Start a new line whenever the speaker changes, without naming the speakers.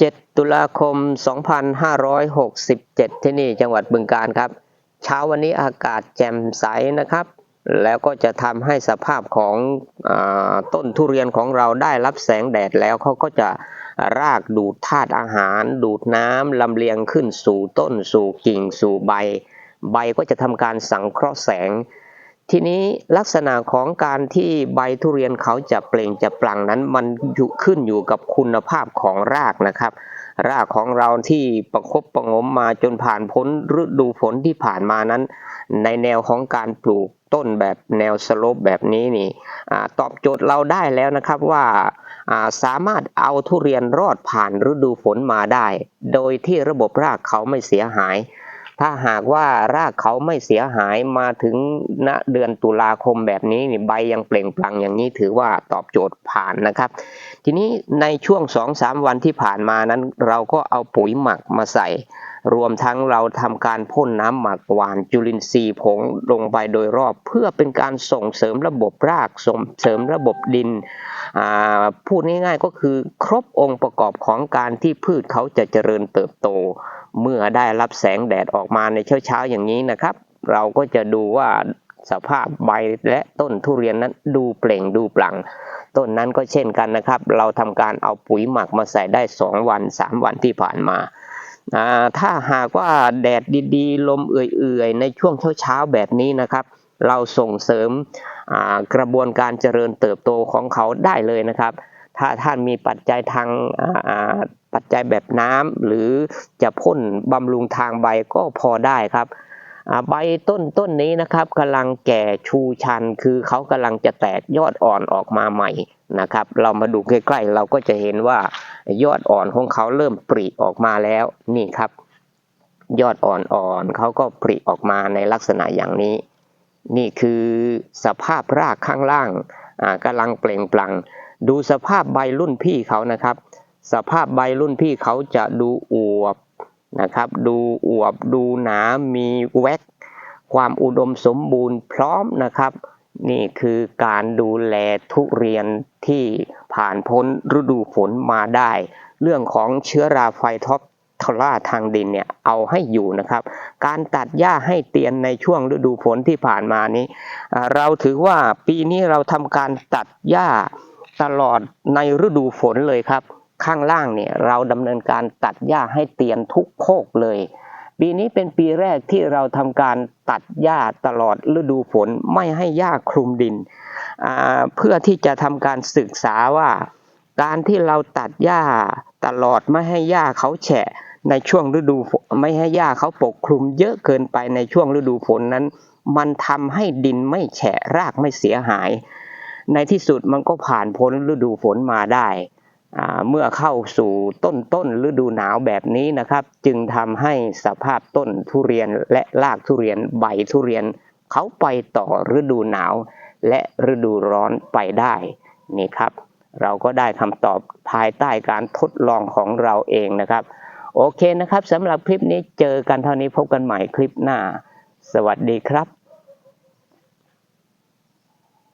7 ตุลาคม 2567 ที่นี่จังหวัดบึงกาฬครับ เช้าวันนี้อากาศแจ่มใสนะครับ แล้วก็จะทำให้สภาพของอต้นทุเรียนของเราได้รับแสงแดดแล้วเขาก็จะรากดูดธาตุอาหาร ดูดน้ำลำเลียงขึ้นสู่ต้นสู่กิ่งสู่ใบ ใบก็จะทำการสังเคราะห์แสง ทีนี้ลักษณะของการที่ใบทุเรียนเขาจะเปล่งจะปลั่งนั้นมันอยู่ขึ้นอยู่กับคุณภาพของรากนะครับ รากของเราที่ประคบประงมมาจนผ่านพ้นฤดูฝนที่ผ่านมานั้น ในแนวของการปลูกต้นแบบแนวสโลปแบบนี้นี่อตอบโจทย์เราได้แล้วนะครับว่าสามารถเอาทุเรียนรอดผ่านฤดูฝนมาได้ โดยที่ระบบรากเขาไม่เสียหาย ถ้าหากว่ารากเขาไม่เสียหายมาถึงณเดือนตุลาคมแบบนี้นี่ใบยังเปล่งปลั่งอย่างนี้ถือว่าตอบโจทย์ผ่านนะครับ ทีนี้ในช่วง 2-3 วันที่ผ่านมานั้น เราก็เอาปุ๋ยหมักมาใส่ รวมทั้งเราทำการพ่นน้ำหมักหวานจุลินทรีย์ผงลงไปโดยรอบ เพื่อเป็นการส่งเสริมระบบรากส่งเสริมระบบดินพูดง่ายๆก็คือครบองค์ประกอบของการที่พืชเขาจะเจริญเติบโต เมื่อได้รับแสงแดดออกมาในเช้าๆอย่างนี้นะครับ เราก็จะดูว่าสภาพใบและต้นทุเรียนนั้นดูเปล่งดูปลั่งต้นนั้นก็เช่นกันนะครับ เราทำการเอาปุ๋ยหมักมาใส่ได้ 2 วัน 3 วันที่ผ่านมา ถ้าหากว่าแดดดีๆ ลมเอื่อยๆ ในช่วงเช้าๆ แบบนี้นะครับ เราส่งเสริมกระบวนการเจริญเติบโตของเขาได้เลยนะครับ ถ้าท่านมีปัจจัยทางปัจจัยแบบน้ำหรือจะพ่นบำรุงทางใบก็พอได้ครับ ใบต้นต้นนี้นะครับกำลังแก่ชูชัน คือเขากำลังจะแตกยอดอ่อนออกมาใหม่นะครับ เรามาดูใกล้ๆ เราก็จะเห็นว่ายอดอ่อนของเขาเริ่มปริออกมาแล้วนี่ครับ ยอดอ่อนๆเขาก็ปริออกมาในลักษณะอย่างนี้ นี่คือสภาพรากข้างล่างกำลังเปล่งปลั่งดูสภาพใบรุ่นพี่เขานะครับ สภาพใบรุ่นพี่เขาจะดูอวบ นะครับ ดูอวบดูหนามีแว็ก ความอุดมสมบูรณ์พร้อมนะครับ นี่คือการดูแลทุเรียนที่ผ่านพ้นฤดูฝนมาได้ เรื่องของเชื้อราไฟท็อปทล่าทางดินเนี่ยเอาให้อยู่นะครับ การตัดหญ้าให้เตียนในช่วงฤดูฝนที่ผ่านมานี้ เราถือว่าปีนี้เราทำการตัดหญ้าตลอดในฤดูฝนเลยครับ ข้างล่างเนี่ยเราดำเนินการตัดหญ้าให้เตียนทุกโคกเลย ปีนี้เป็นปีแรกที่เราทำการตัดหญ้าตลอดฤดูฝนไม่ให้หญ้าคลุมดิน เพื่อที่จะทำการศึกษาว่า การที่เราตัดหญ้าตลอดไม่ให้หญ้าเขาแฉะในช่วงฤดูฝนไม่ให้หญ้าเขาปกคลุมเยอะเกินไปในช่วงฤดูฝนนั้น มันทำให้ดินไม่แฉะรากไม่เสียหาย ในที่สุดมันก็ผ่านพ้นฤดูฝนมาได้ เมื่อเข้าสู่ต้นต้นฤดูหนาวแบบนี้นะครับ จึงทำให้สภาพต้นทุเรียนและรากทุเรียนใบทุเรียนเขาไปต่อฤดูหนาวและฤดูร้อนไปได้นี่ครับ เราก็ได้คำตอบภายใต้การทดลองของเราเองนะครับ โอเคนะครับสำหรับคลิปนี้เจอกันเท่านี้พบกันใหม่คลิปหน้า สวัสดีครับ